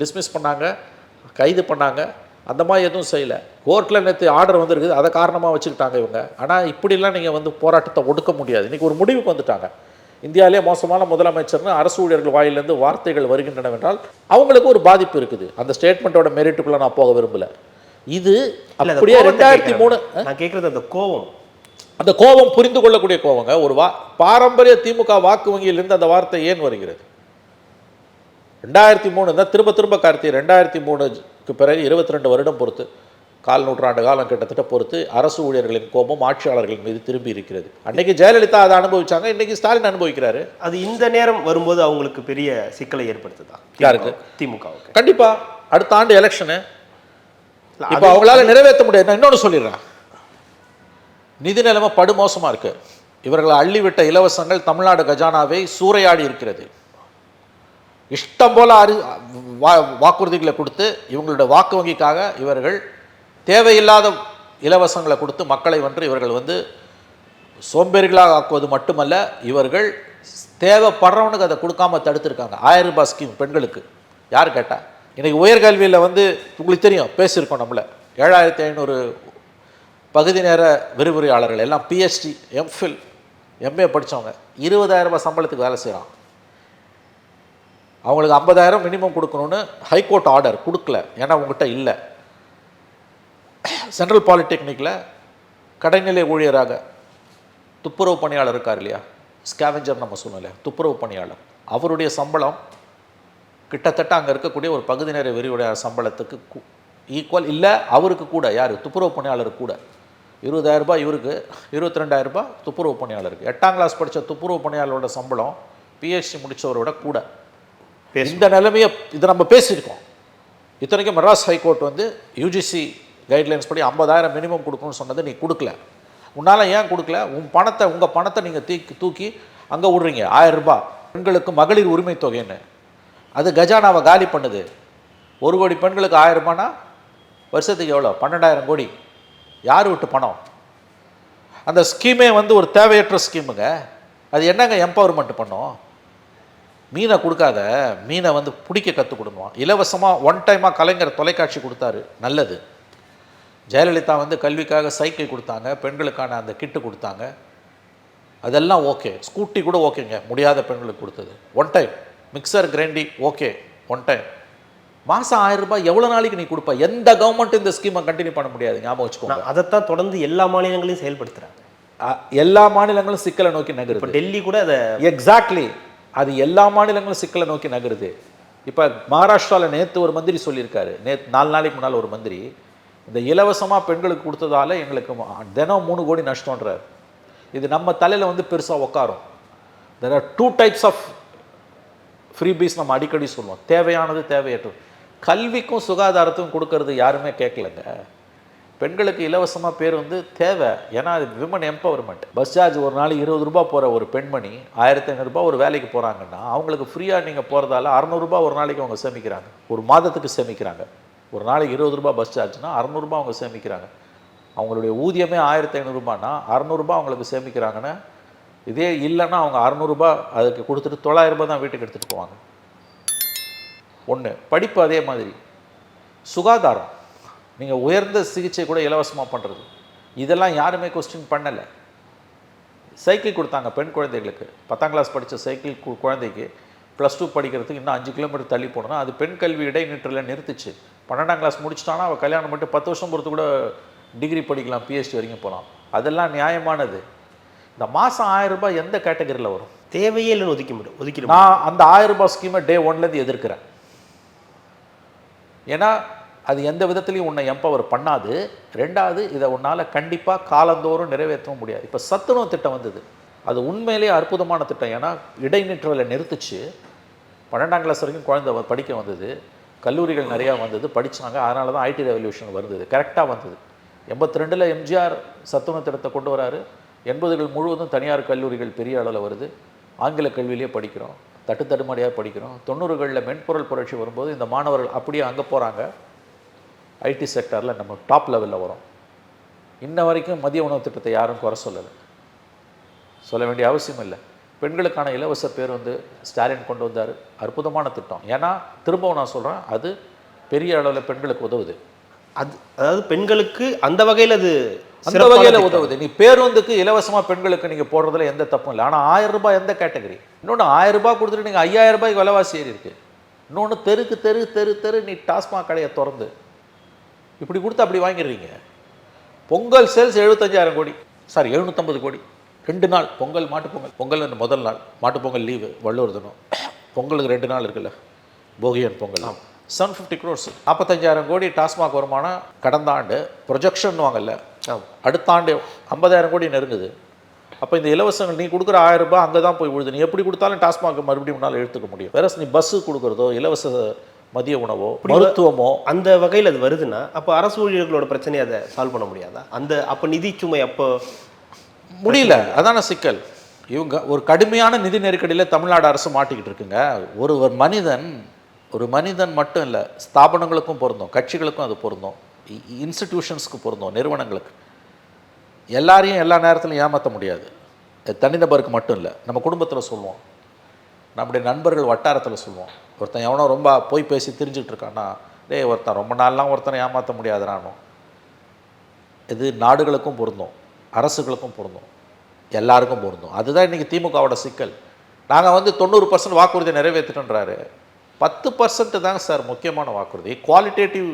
டிஸ்மிஸ் பண்ணாங்க கைது பண்ணாங்க. அந்த மாதிரி எதுவும் செய்யலை. கோர்ட்டில் நேற்று ஆர்டர் வந்திருக்குது. அதை காரணமாக வச்சுக்கிட்டாங்க இவங்க. ஆனால் இப்படிலாம் நீங்கள் வந்து போராட்டத்தை ஒடுக்க முடியாது. இன்றைக்கி ஒரு முடிவுக்கு வந்துட்டாங்க. இந்தியாவிலே மோசமான முதலமைச்சர்னு அரசு ஊழியர்கள் வாயிலிருந்து வார்த்தைகள் வருகின்றனவென்றால் அவங்களுக்கு ஒரு பாதிப்பு இருக்குது. அந்த ஸ்டேட்மெண்ட்டோட மெரிட்டுக்குள்ளே நான் போக விரும்பல. இது அப்படியே ரெண்டாயிரத்தி மூணு. நான் கேட்குறது அந்த கோவம் அந்த கோபம் புரிந்து கொள்ளக்கூடிய கோபங்க. ஒரு வா பாரம்பரிய திமுக வாக்கு வங்கியிலிருந்து அந்த வார்த்தை ஏன் வருகிறது? ரெண்டாயிரத்தி மூணு தான் திரும்ப திரும்ப கார்த்தி ரெண்டாயிரத்தி மூணுக்கு பிறகு இருபத்தி ரெண்டு வருடம் பொறுத்து கால் நூற்றாண்டு காலம் கிட்டத்தட்ட பொறுத்து அரசு ஊழியர்களின் கோபம் ஆட்சியாளர்கள் மீது திரும்பி இருக்கிறது. அன்னைக்கு ஜெயலலிதா அதை அனுபவிச்சாங்க இன்னைக்கு ஸ்டாலின் அனுபவிக்கிறாரு. அது இந்த நேரம் வரும்போது அவங்களுக்கு பெரிய சிக்கலை ஏற்படுத்துதா? யாருக்கு? திமுகவுக்கு. கண்டிப்பா அடுத்த ஆண்டு எலெக்ஷனு இப்போ அவங்களால நிறைவேற்ற முடியாது. நான் இன்னொன்று சொல்லிடுறேன். நிதி நிலைமை படுமோசமாக இருக்குது இவர்களை அள்ளிவிட்ட இலவசங்கள் தமிழ்நாடு கஜானாவை சூறையாடி இருக்கிறது. இஷ்டம் போல அறி வா வாக்குறுதிகளை கொடுத்து இவங்களோட வாக்கு வங்கிக்காக இவர்கள் தேவையில்லாத இலவசங்களை கொடுத்து மக்களை வந்து இவர்கள் வந்து சோம்பேறிகளாக ஆக்குவது மட்டுமல்ல இவர்கள் தேவைப்படுறவனுக்கு அதை கொடுக்காம தடுத்திருக்காங்க. ஆயிரம் ரூபாய் ஸ்கீம் பெண்களுக்கு. யார் கேட்டால் இன்றைக்கி உயர்கல்வியில் வந்து உங்களுக்கு தெரியும் பேசியிருக்கோம் நம்மள. ஏழாயிரத்தி ஐநூறு பகுதி நேர விரிவுரையாளர்கள் எல்லாம் பிஹெச்டி எம்ஃபில் எம்ஏ படித்தவங்க இருபதாயிரம் ரூபாய் சம்பளத்துக்கு வேலை செய்கிறான் அவங்களுக்கு ஐம்பதாயிரம் மினிமம் கொடுக்கணும்னு ஹைகோர்ட் ஆர்டர் கொடுக்கல. ஏன்னா உங்ககிட்ட இல்லை. சென்ட்ரல் பாலிடெக்னிக்கில் கடைநிலை ஊழியராக துப்புரவு பணியாளர் இருக்கார் இல்லையா? ஸ்கேவெஞ்சர் நம்ம சொன்னோம் இல்லையா? துப்புரவு பணியாளர். அவருடைய சம்பளம் கிட்டத்தட்ட அங்கே இருக்கக்கூடிய ஒரு பகுதி நேர விரிவுடைய சம்பளத்துக்கு ஈக்குவல் இல்லை அவருக்கு கூட யார்? துப்புரவு பணியாளருக்கு கூட. இருபதாயிரம் ரூபாய் இவருக்கு இருபத்தி ரெண்டாயிரம் ரூபாய் துப்புரவு பணியாளருக்கு. எட்டாம் கிளாஸ் படித்த துப்புரவு பணியாளரோட சம்பளம் பிஹெச்டி முடித்தவரோட கூட. இந்த நிலைமையை இதை நம்ம பேசியிருக்கோம். இத்தனைக்கும் மெட்ராஸ் ஹைகோர்ட் வந்து யூஜிசி கைட்லைன்ஸ் படி ஐம்பதாயிரம் மினிமம் கொடுக்கணும்னு சொன்னது நீ கொடுக்கல. உன்னால் ஏன் கொடுக்கல? உன் பணத்தை உங்கள் பணத்தை நீங்கள் தூக்கி தூக்கி அங்கே விட்றீங்க. ஆயிரம் ரூபாய். பெண்களுக்கு மகளிர் உரிமை தொகைன்னு. அது கஜானாவை காலி பண்ணுது. ஒரு கோடி பெண்களுக்கு ஆயிரம் ரூபானா வருஷத்துக்கு எவ்வளோ பன்னெண்டாயிரம் கோடி. யார் விட்டு பணம்? அந்த ஸ்கீமே வந்து ஒரு தேவையற்ற ஸ்கீமுங்க அது என்னங்க எம்பவர்மெண்ட் பண்ணும்? மீனை கொடுக்காத மீனை வந்து பிடிக்க கற்றுக் கொடுமா இலவசமாக ஒன் டைமாக கலைஞர் தொலைக்காட்சி கொடுத்தாரு. நல்லது. ஜெயலலிதா வந்து கல்விக்காக சைக்கிள் கொடுத்தாங்க பெண்களுக்கான அந்த கிட்டு கொடுத்தாங்க. அதெல்லாம் ஓகே ஸ்கூட்டி கூட ஓகேங்க முடியாத பெண்களுக்கு கொடுத்தது. One time mixer grinder okay one time மாதம் ஆயிரம் ரூபாய் எவ்வளோ நாளைக்கு நீ கொடுப்ப? எந்த கவர்மெண்ட் இந்த ஸ்கீமை கண்டினியூ பண்ண முடியாது ஞாபகம் வச்சுக்கோங்க. அதைத்தான் தொடர்ந்து எல்லா மாநிலங்களையும் செயல்படுத்துறாங்க. அ- எல்லா மாநிலங்களும் சிக்கலை நோக்கி நகருது. இப்போ டெல்லி கூட அதை எக்ஸாக்ட்லி அது எல்லா மாநிலங்களும் சிக்கலை நோக்கி நகருது. இப்போ மகாராஷ்டிராவில் நேற்று ஒரு மந்திரி சொல்லியிருக்காரு. நேற்று நாலு நாளைக்கு முன்னால் ஒரு மந்திரி இந்த இலவசமாக பெண்களுக்கு கொடுத்ததால எங்களுக்கு தினம் மூணு கோடி நஷ்டம்ன்றார். இது நம்ம தலையில் வந்து பெருசாக உட்காரும் there are two types of freebies நம்ம அடிக்கடி சொல்லுவோம். தேவையானது தேவையற்றது. கல்விக்கும் சுகாதாரத்துக்கும் கொடுக்கறது யாருமே கேட்கலங்க. பெண்களுக்கு இலவசமாக பேர் வந்து தேவை. ஏன்னா அது விமன் எம்பவர்மெண்ட் பஸ் சார்ஜ் ஒரு நாள் இருபது ரூபாய் போகிற ஒரு பெண்மணி ஆயிரத்தி ஐநூறுரூபா ஒரு வேலைக்கு போகிறாங்கன்னா அவங்களுக்கு ஃப்ரீயாக நீங்கள் போகிறதால அறநூறுபா ஒரு நாளைக்கு அவங்க சேமிக்கிறாங்க. ஒரு மாதத்துக்கு சேமிக்கிறாங்க. ஒரு நாளைக்கு இருபது ரூபா பஸ் சார்ஜ்னா அறநூறுபா அவங்க சேமிக்கிறாங்க. அவங்களுடைய ஊதியமே ஆயிரத்தி ஐநூறுரூபானா அறநூறுபா அவங்களுக்கு சேமிக்கிறாங்கன்னா இதே இல்லைன்னா அவங்க அறநூறுபா அதுக்கு கொடுத்துட்டு தொள்ளாயிரரூபா தான் வீட்டுக்கு எடுத்துகிட்டு போவாங்க. ஒன்று படிப்பு அதே மாதிரி. சுகாதாரம். நீங்கள் உயர்ந்த சிகிச்சை கூட இலவசமாக பண்ணுறது இதெல்லாம் யாருமே கொஸ்டின் பண்ணலை. சைக்கிள் கொடுத்தாங்க பெண் குழந்தைகளுக்கு. பத்தாம் கிளாஸ் படித்த சைக்கிள் குழந்தைக்கு ப்ளஸ் டூ படிக்கிறதுக்கு இன்னும் அஞ்சு கிலோமீட்டர் தள்ளி போனோம்னா அது பெண் கல்வி இடைநிற்றல நிறுத்துச்சு. பன்னெண்டாம் கிளாஸ் முடிச்சிட்டானா அவள் கல்யாணம் பண்ணிட்டு பத்து வருஷம் பொறுத்து கூட டிகிரி படிக்கலாம் பிஹெச்டி வரைக்கும் போகலாம் அதெல்லாம் நியாயமானது. இந்த மாதம் ஆயிரம் ரூபாய் எந்த கேட்டகரியில் வரும்? தேவையே இல்லைன்னு ஒதுக்கி முடியும் ஒதுக்கிடும் நான் அந்த ஆயிரம் ரூபாய் ஸ்கீமை டே ஒன்லேருந்து எதிர்க்கிறேன். ஏன்னா அது எந்த விதத்துலையும் உன்னை எம்பவர் பண்ணாது. ரெண்டாவது இதை உன்னால் கண்டிப்பாக காலந்தோறும் நிறைவேற்றவும் முடியாது. இப்போ சத்துணவு திட்டம் வந்தது. அது உண்மையிலேயே அற்புதமான திட்டம். ஏன்னா இடைநிற்றலை நிறுத்துச்சு. பன்னெண்டாம் கிளாஸ் வரைக்கும் குழந்தை படிக்க வந்தது. கல்லூரிகள் நிறையா வந்தது படித்தாங்க அதனால தான் ஐடி ரெவல்யூஷன் வந்தது கரெக்டாக வந்தது. எண்பத்தி ரெண்டில் எம்ஜிஆர் சத்துணவு திட்டத்தை கொண்டு வராரு. எண்பதுகள் முழுவதும் தனியார் கல்லூரிகள் பெரிய அளவில் வருது. ஆங்கில கல்வியிலேயே படிக்கிறோம். தட்டு தடுமாடியாக படிக்கிறோம். தொண்ணூறுகளில் மென்பொருள் புரட்சி வரும்போது இந்த மாணவர்கள் அப்படியே அங்கே போகிறாங்க. ஐடி செக்டாரில் நம்ம டாப் லெவலில் வரோம். இன்ன வரைக்கும் மதிய உணவு திட்டத்தை யாரும் குறை சொல்லலை. சொல்ல வேண்டிய அவசியம் இல்லை. பெண்களுக்கான இலவச பேர் வந்து ஸ்டாலின் கொண்டு வந்தார். அற்புதமான திட்டம். ஏன்னா திரும்பவும் நான் சொல்கிறேன் அது பெரிய அளவில் பெண்களுக்கு உதவுது. அது அதாவது பெண்களுக்கு அந்த வகையில் அது அந்த வகையில். உதவுது. நீ பேருந்துக்கு இலவசமாக பெண்களுக்கு நீங்கள் போடுறதுல எந்த தப்பும் இல்லை. ஆனால் ஆயிரம் ரூபாய் எந்த கேட்டகரி? இன்னொன்று ஆயிரம் ரூபாய் கொடுத்துட்டு நீங்கள் ஐயாயிரம் ரூபாய்க்கு விலைவாசி ஏறி இருக்கு. இன்னொன்று தெருக்கு தெரு தெரு தெரு நீ டாஸ்மாக் கடையை திறந்து இப்படி கொடுத்து அப்படி வாங்கிடுறீங்க. பொங்கல் சேல்ஸ் எழுபத்தஞ்சாயிரம் கோடி. சாரி எழுநூற்றம்பது கோடி. ரெண்டு நாள் பொங்கல் மாட்டுப் பொங்கல். முதல் நாள். மாட்டுப் பொங்கல் லீவு வள்ளுவர் தினம். பொங்கலுக்கு ரெண்டு நாள் இருக்குல்ல போகியன் பொங்கல். செவன் ஃபிஃப்டி க்ரோர்ஸ் நாற்பத்தஞ்சாயிரம் கோடி டாஸ்மாக் வருமானம் கடந்த ஆண்டு. ப்ரொஜெக்ஷன் வாங்கல. அடுத்த ஆண்டு ஐம்பதாயிரம் கோடி நெருங்குது. அப்போ இந்த இலவசங்கள் நீ கொடுக்குற ஆயிரம் ரூபாய் அங்கே தான் போய் விழுது. நீ எப்படி கொடுத்தாலும் டாஸ்மாக் மறுபடியும் உன்னால் எடுத்துக்க முடியும். வேற நீ பஸ்ஸு கொடுக்குறதோ இலவச மதிய உணவோ மருத்துவமோ? அந்த வகையில் அது வருதுன்னா அப்போ அரசு ஊழியர்களோட பிரச்சனையை அதை சால்வ் பண்ண முடியாதா? அந்த அப்போ நிதி சுமை அப்போ முடியல. அதான சிக்கல். இவங்க ஒரு கடுமையான நிதி நெருக்கடியில் தமிழ்நாடு அரசு மாட்டிக்கிட்டு இருக்குங்க. ஒரு ஒரு மனிதன் ஒரு மனிதன் மட்டும் இல்லை ஸ்தாபனங்களுக்கும் பொருந்தும் கட்சிகளுக்கும் அது பொருந்தும். இன்ஸ்டிடியூஷன்ஸ்க்கு பொருந்தும் நிறுவனங்களுக்கு. எல்லாரையும் எல்லா நேரத்திலும் ஏமாற்ற முடியாது. தனிநபருக்கு மட்டும் இல்லை நம்ம குடும்பத்தில் சொல்லுவோம். நம்முடைய நண்பர்கள் வட்டாரத்தில் சொல்லுவோம். ஒருத்தன் எவனோ ரொம்ப போய் பேசி தெரிஞ்சுக்கிட்டு இருக்கான்னா டேய் ஒருத்தன் ரொம்ப நாள்லாம் ஒருத்தனை ஏமாற்ற முடியாதுறானோ. இது நாடுகளுக்கும் பொருந்தும் அரசுகளுக்கும் பொருந்தும் எல்லாருக்கும் பொருந்தும். அதுதான் இன்றைக்கி திமுகவோட சிக்கல். நாங்கள் வந்து தொண்ணூறு பர்சன்ட் வாக்குறுதியை நிறைவேற்றிட்டோன்றாரு பத்து பர்சன்ட் தாங்க சார் முக்கியமான வாக்குறுதி. குவாலிட்டேட்டிவ்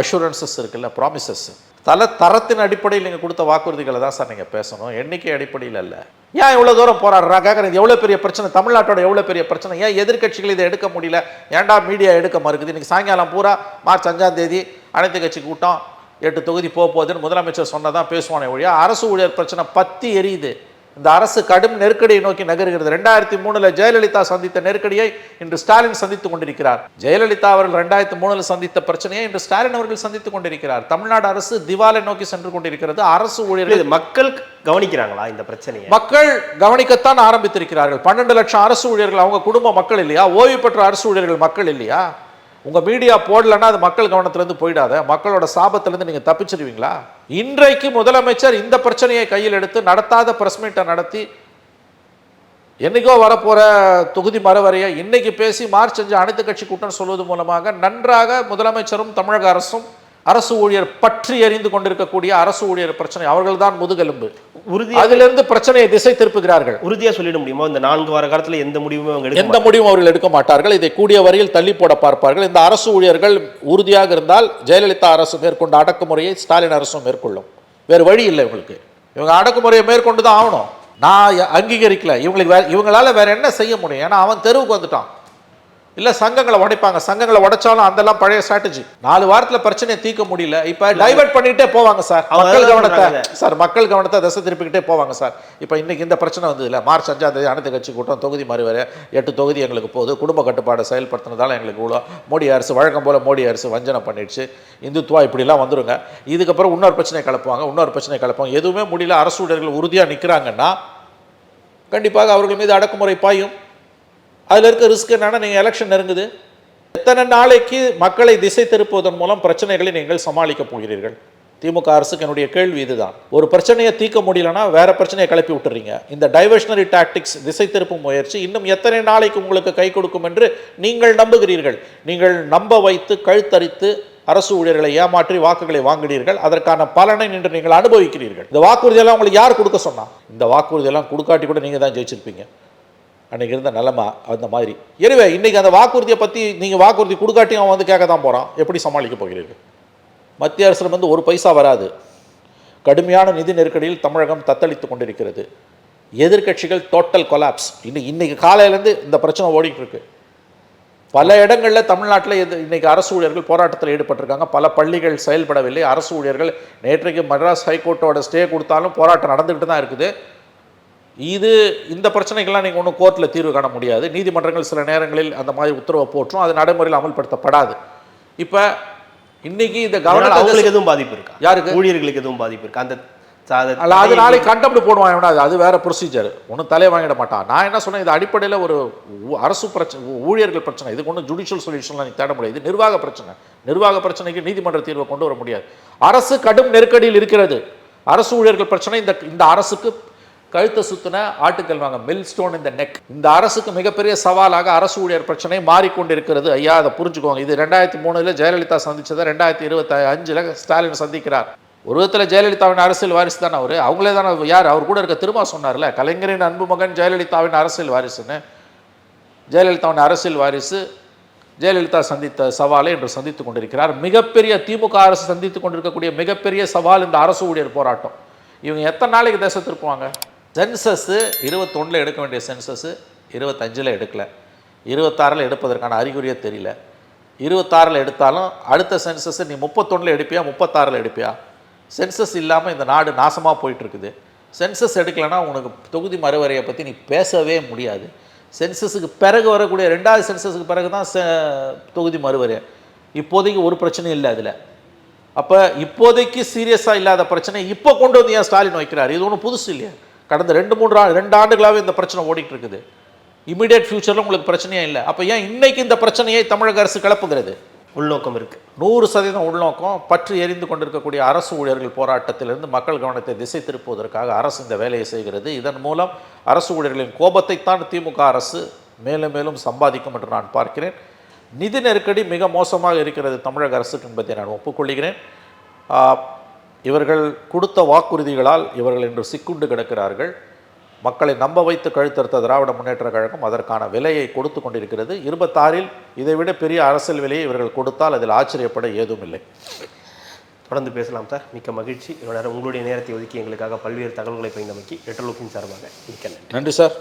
அஷூரன்சஸ் இருக்குல்ல ப்ராமிசஸ் தல தரத்தின் அடிப்படையில் நீங்கள் கொடுத்த வாக்குறுதிகளை தான் சார் நீங்கள் பேசணும். எண்ணிக்கை அடிப்படையில் இல்லை ஏன் இவ்வளோ தூரம் போராடுறா? கேட்குறது எவ்வளோ பெரிய பிரச்சனை? தமிழ்நாட்டோட எவ்வளோ பெரிய பிரச்சனை? ஏன் எதிர்கட்சிகள் இதை எடுக்க முடியல? ஏன்டா மீடியா எடுக்க மறுக்குது? இன்றைக்கி சாயங்காலம் பூரா மார்ச் அஞ்சாம் தேதி அனைத்து கட்சி கூட்டம் எட்டு தொகுதி போக போகுதுன்னு முதலமைச்சர் சொன்னதான் பேசுவானே ஒழிய அரசு ஊழியர் பிரச்சனை பற்றி எரியுது. இந்த அரசு கடும் நெருக்கடியை நோக்கி நகர்கிறது. ரெண்டாயிரத்தி மூணுல ஜெயலலிதா சந்தித்த நெருக்கடியை இன்று ஸ்டாலின் சந்தித்துக் கொண்டிருக்கிறார். ஜெயலலிதா அவர்கள் ரெண்டாயிரத்தி மூணுல சந்தித்த பிரச்சனையை இன்று ஸ்டாலின் அவர்கள் சந்தித்துக் கொண்டிருக்கிறார். தமிழ்நாடு அரசு திவாலை நோக்கி சென்று கொண்டிருக்கிறது. அரசு ஊழியர்கள் மக்கள் கவனிக்கிறாங்களா இந்த பிரச்சனையை? மக்கள் கவனிக்கத்தான் ஆரம்பித்திருக்கிறார்கள். பன்னெண்டு லட்சம் அரசு ஊழியர்கள் அவங்க குடும்ப மக்கள் இல்லையா? ஓய்வு பெற்ற அரசு ஊழியர்கள் மக்கள் இல்லையா? உங்க மீடியா போடலன்னா அது மக்கள் கவனத்திலிருந்து போயிடாத. மக்களோட சாபத்திலிருந்து நீங்க தப்பிச்சிருவீங்களா? இன்றைக்கு முதலமைச்சர் இந்த பிரச்சனையை கையில் எடுத்து நடத்தாத பிரஸ் மீட்டை நடத்தி என்னைக்கோ வரப்போகிற தொகுதி மறுவரையை இன்னைக்கு பேசி மார்ச் அஞ்சு அனைத்து கட்சி கூட்டம் சொல்வது மூலமாக நன்றாக முதலமைச்சரும் தமிழக அரசும் அரசு ஊழியர் பற்றி எறிந்து கொண்டிருக்கக்கூடிய அரசு ஊழியர் பிரச்சனை. அவர்கள்தான் முதுகெலும்பு. உறுதியா அதிலிருந்து பிரச்சனையை திசை திருப்புகிறார்கள். உறுதியா சொல்லிட முடியுமா? இந்த நான்கு வார காலத்துல எந்த முடிவுமே அவங்க எந்த முடிவும் அவர்கள் எடுக்க மாட்டார்கள்? இதை கூடிய வரையில் தள்ளி போட பார்ப்பார்கள். இந்த அரசு ஊழியர்கள் உறுதியாக இருந்தால் ஜெயலலிதா அரசு மேற்கொண்ட அடக்குமுறையை ஸ்டாலின் அரசும் மேற்கொள்ளும். வேறு வழி இல்லை இவங்களுக்கு. இவங்க அடக்குமுறையை மேற்கொண்டு தான் ஆகணும். நான் அங்கீகரிக்கல. இவங்களுக்கு வேற இவங்களால வேற என்ன செய்ய முடியும்? ஏன்னா அவன் தெருவுக்கு வந்துட்டான். இல்ல சங்கங்களை உடைப்பாங்க. சங்கங்களை உடைச்சாலும் அதெல்லாம் பழைய ஸ்ட்ராட்டஜி நாலு வாரத்துல பிரச்சனையை தீர்க்க முடியல. இப்ப டைவர்ட் பண்ணிட்டே போவாங்க சார். மக்கள் கவனத்தை. சார் மக்கள் கவனத்தை திசை திருப்பிக்கிட்டே போவாங்க சார். இப்போ இன்னைக்கு இந்த பிரச்சனை வந்தது இல்லை மார்ச் அஞ்சாம் தேதி அனைத்து கட்சி கூட்டம் தொகுதி மறுவரை எட்டு தொகுதி எங்களுக்கு போகுது. குடும்ப கட்டுப்பாடை செயல்படுத்தினதால எங்களுக்கு இவ்வளோ மோடி அரசு வழக்கம் போல மோடி அரசு வஞ்சனை பண்ணிடுச்சு. இந்துத்துவா இப்படிலாம் வந்துருங்க. இதுக்கப்புறம் இன்னொரு பிரச்சனை கிளப்புவாங்க இன்னொரு பிரச்சனை கிளப்புவாங்க எதுவுமே முடியல. அரசு ஊழியர்கள் உறுதியாக நிற்கிறாங்கன்னா கண்டிப்பாக அவர்கள் மீது அடக்குமுறை பாயும். அதில் இருக்க ரிஸ்க் என்னன்னா நீங்கள் எலெக்ஷன் நெருங்குது. எத்தனை எத்தனை நாளைக்கு மக்களை திசை திருப்புவதன் மூலம் பிரச்சனைகளை நீங்கள் சமாளிக்கப் போகிறீர்கள்? திமுக அரசுக்கு என்னுடைய கேள்வி இதுதான். ஒரு பிரச்சனையை தீர்க்க முடியலன்னா வேற பிரச்சனையை கிளப்பி விட்டுறீங்க. இந்த டைவர்ஷனரி டாக்டிக்ஸ் திசை திருப்பும் முயற்சி இன்னும் எத்தனை நாளைக்கு உங்களுக்கு கை கொடுக்கும் என்று நீங்கள் நம்புகிறீர்கள். நீங்கள் நம்ப வைத்து கழுத்தரித்து அரசு ஊழியர்களை ஏமாற்றி வாக்குகளை வாங்கினீர்கள். அதற்கான பலனை நின்று நீங்கள் அனுபவிக்கிறீர்கள். இந்த வாக்குறுதியெல்லாம் உங்களுக்கு யார் கொடுக்க சொன்னா? இந்த வாக்குறுதியெல்லாம் கொடுக்காட்டி கூட நீங்கள் தான் ஜெயிச்சிருப்பீங்க. அன்றைக்கி இருந்த நிலைமை அந்த மாதிரி. எனவே இன்றைக்கி அந்த வாக்குறுதியை பற்றி நீங்கள் வாக்குறுதி கொடுக்காட்டியும் அவன் வந்து கேட்க தான் போகிறான் எப்படி சமாளிக்க போகிறீர்கள்? மத்திய அரசிடம் வந்து ஒரு பைசா வராது. கடுமையான நிதி நெருக்கடியில் தமிழகம் தத்தளித்து கொண்டிருக்கிறது. எதிர்க்கட்சிகள் டோட்டல் கொலாப்ஸ் இன்னைக்கு இன்றைக்கி காலையிலேருந்து இந்த பிரச்சனை ஓடிட்டு இருக்கு. பல இடங்களில் தமிழ்நாட்டில் இது இன்றைக்கி அரசு ஊழியர்கள் போராட்டத்தில் ஈடுபட்டிருக்காங்க. பல பள்ளிகள் செயல்படவில்லை. அரசு ஊழியர்கள் நேற்றைக்கு மெட்ராஸ் ஹைகோர்ட்டோட ஸ்டே கொடுத்தாலும் போராட்டம் நடந்துக்கிட்டு தான் இருக்குது. இது இந்த பிரச்சனைக்கெல்லாம் நீங்கள் ஒன்றும் கோர்ட்டில் தீர்வு காண முடியாது. நீதிமன்றங்கள் சில நேரங்களில் அந்த மாதிரி உத்தரவை போற்றும். அது நடைமுறையில் அமல்படுத்தப்படாது. இப்போ இன்னைக்கு இந்த கவர்னர் அவங்களுக்கு எதுவும் பாதிப்பு இருக்கா? யாருக்கு? ஊழியர்களுக்கு எதுவும் பாதிப்பு இருக்கா? அந்த அது நாளைக்கு கண்டெம்ட் இவனா, அது வேற ப்ரொசீஜர் ஒன்றும் தலையை வாங்கிட மாட்டான். நான் என்ன சொன்னேன்? இது அடிப்படையில் ஒரு அரசு பிரச்சனை ஊழியர்கள் பிரச்சனை. இதுக்கு ஒன்றும் ஜுடிஷியல் சொல்யூஷன்லாம் தேட முடியாது. நிர்வாக பிரச்சனை. நிர்வாக பிரச்சனைக்கு நீதிமன்ற தீர்வை கொண்டு வர முடியாது. அரசு கடும் நெருக்கடியில் இருக்கிறது. அரசு ஊழியர்கள் பிரச்சனை. இந்த இந்த அரசுக்கு கழுத்தை சுத்தின ஆட்டுக்கள் வாங்க மில் ஸ்டோன் இந்த நெக் இந்த அரசுக்கு மிகப்பெரிய சவாலாக அரசு ஊழியர் பிரச்சனை மாறிக்கொண்டிருக்கிறது. ஐயா அதை புரிஞ்சுக்கோங்க. இது ரெண்டாயிரத்தி மூணுல ஜெயலலிதா சந்திச்சதை ரெண்டாயிரத்தி இருபத்தி அஞ்சுல ஸ்டாலின் சந்திக்கிறார். ஒரு விதத்தில் ஜெயலலிதாவின் அரசியல் வாரிசு தானே அவர். அவங்களே தானே யார்? அவர் கூட இருக்க திரும்ப சொன்னார்ல கலைஞரின் அன்பு மகன் ஜெயலலிதாவின் அரசியல் வாரிசுன்னு. ஜெயலலிதாவின் அரசியல் வாரிசு ஜெயலலிதா சந்தித்த சவாலை இன்று சந்தித்துக் கொண்டிருக்கிறார். மிகப்பெரிய திமுக அரசு சந்தித்துக் கொண்டிருக்கக்கூடிய மிகப்பெரிய சவால் இந்த அரசு ஊழியர் போராட்டம். இவங்க எத்தனை நாளைக்கு தேசத்திருப்பாங்க சென்சஸ்ஸு இருபத்தொன்னில் எடுக்க வேண்டிய சென்சஸ்ஸு இருபத்தஞ்சில் எடுக்கல. இருபத்தாறில் எடுப்பதற்கான அறிகுறியே தெரியல. இருபத்தாறில் எடுத்தாலும் அடுத்த சென்சஸ் நீ முப்பத்தொன்னில் எடுப்பியா முப்பத்தாறில் எடுப்பியா? சென்சஸ் இல்லாமல் இந்த நாடு நாசமாக போயிட்டுருக்குது. சென்சஸ் எடுக்கலைன்னா உனக்கு தொகுதி மறுவரையை பற்றி நீ பேசவே முடியாது. சென்சஸுக்கு பிறகு வரக்கூடிய ரெண்டாவது சென்சஸுக்கு பிறகு தான் செ- தொகுதி மறுவரை இப்போதைக்கு ஒரு பிரச்சனையும் இல்லை அதில். அப்போ இப்போதைக்கு சீரியஸாக இல்லாத பிரச்சனை இப்போ கொண்டு வந்து ஏன் ஸ்டாலின் வைக்கிறார்? இது ஒன்றும் புதுசு இல்லையா. கடந்த ரெண்டு மூன்று ஆண்டு ரெண்டு ஆண்டுகளாகவே இந்த பிரச்சனை ஓடிட்டு இருக்குது இமிடியேட் ஃபியூச்சரில் உங்களுக்கு பிரச்சனையே இல்லை. அப்போ ஏன் இன்னைக்கு இந்த பிரச்சனையை தமிழக அரசு கிளப்புகிறது? உள்நோக்கம் இருக்கு. நூறு சதவீதம் உள்நோக்கம் பற்றி எரிந்து கொண்டிருக்கக்கூடிய அரசு ஊழியர்கள் போராட்டத்திலிருந்து மக்கள் கவனத்தை திசை திருப்புவதற்காக அரசு இந்த வேலையை செய்கிறது. இதன் மூலம் அரசு ஊழியர்களின் கோபத்தைத்தான் திமுக அரசு மேலும் மேலும் சம்பாதிக்கும் என்று நான் பார்க்கிறேன். நிதி நெருக்கடி மிக மோசமாக இருக்கிறது தமிழக அரசுக்கு என்பதை நான் ஒப்புக்கொள்கிறேன். இவர்கள் கொடுத்த வாக்குறுதிகளால் இவர்கள் இன்று சிக்குண்டு கிடக்கிறார்கள். மக்களை நம்ப வைத்து கழுத்தறுத்த திராவிட முன்னேற்ற கழகம் அதற்கான விலையை கொடுத்து கொண்டிருக்கிறது. இருபத்தாறில் இதைவிட பெரிய அரசியல் விலையை இவர்கள் கொடுத்தால் அதில் ஆச்சரியப்பட ஏதும் இல்லை தொடர்ந்து பேசலாம் சார். மிக்க மகிழ்ச்சி. இவ்வளவு நேரம் உங்களுடைய நேரத்தை ஒதுக்கி எங்களுக்காக பல்வேறு தகவல்களை பகிர்ந்தமைக்கு ரெட்டலோக்கின் சார்பாக மிக்க நன்றி. நன்றி சார்.